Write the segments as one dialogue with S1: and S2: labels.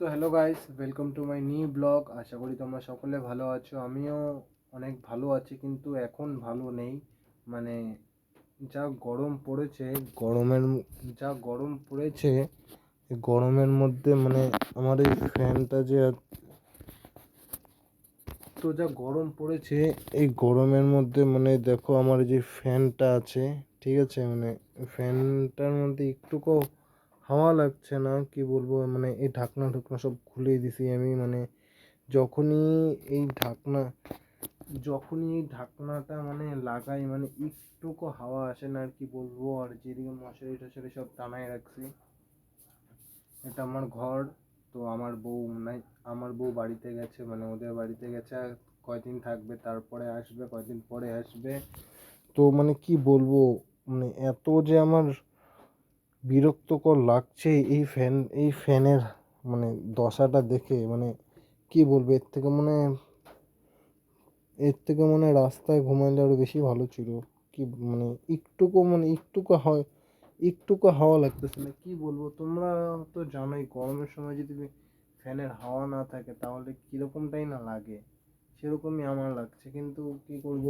S1: তো hello guys welcome to my new blog আশা করি তোমরা সকলে ভালো আছো। আমিও অনেক ভালো আছি কিন্তু এখন ভালো নেই। মানে যা গরম পড়েছে গরমের যা গরম পড়েছে গরমের মধ্যে মানে আমার এই ফ্যানটা যে তো যা গরম পড়েছে এই গরমের মধ্যে মানে দেখো আমার যে ফ্যানটা আছে ঠিক আছে? মানে ফ্যানটার মধ্যে একটুকু হাওয়া লাগছে না, কি বলব? মানে এই ঢাকনা ঢুকনা সব খুলে দিছি আমি মানে যখনই এই ঢাকনা, যখনই এই ঢাকনাটা মানে লাগাই মানে একটুকু হাওয়া আসে না আর কি বলব? আর যেদিকে মশারি টশারি সব টানায় রাখছি, এটা আমার ঘর, তো আমার বউ নাই, আমার বউ বাড়িতে গেছে মানে ওদের বাড়িতে গেছে, কয়দিন থাকবে, তারপরে আসবে, কয়দিন পরে আসবে। তো মানে কি বলব? মানে এত যে আমার বিরক্তকর লাগছে এই ফ্যান এই ফ্যানের মানে দশাটা দেখে মানে কি বলব, এর থেকে মনে, এর থেকে মনে রাস্তায় ঘুমাইলে আরও বেশি ভালো ছিল। কি মানে একটুকু মানে একটুকু হয়, একটুকু হাওয়া লাগতেছে না। কি বলব, তোমরা তো জানোই, গরমের সময় যদি ফ্যানের হাওয়া না থাকে, তাহলে কীরকমটাই না লাগে। সেরকমই আমার লাগছে। কিন্তু কি করব,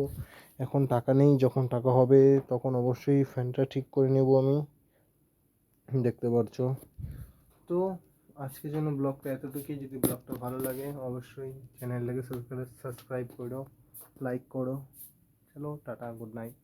S1: এখন টাকা নেই, যখন টাকা হবে, তখন অবশ্যই ফ্যানটা ঠিক করে নেব আমি। দেখতে পারছ। তো আজকের জন্য ব্লগটা এতটুকুই। যদি ব্লগটা ভালো লাগে, অবশ্যই চ্যানেলটাকে সাবস্ক্রাইব করো লাইক করো। চলো, টাটা গুড নাইট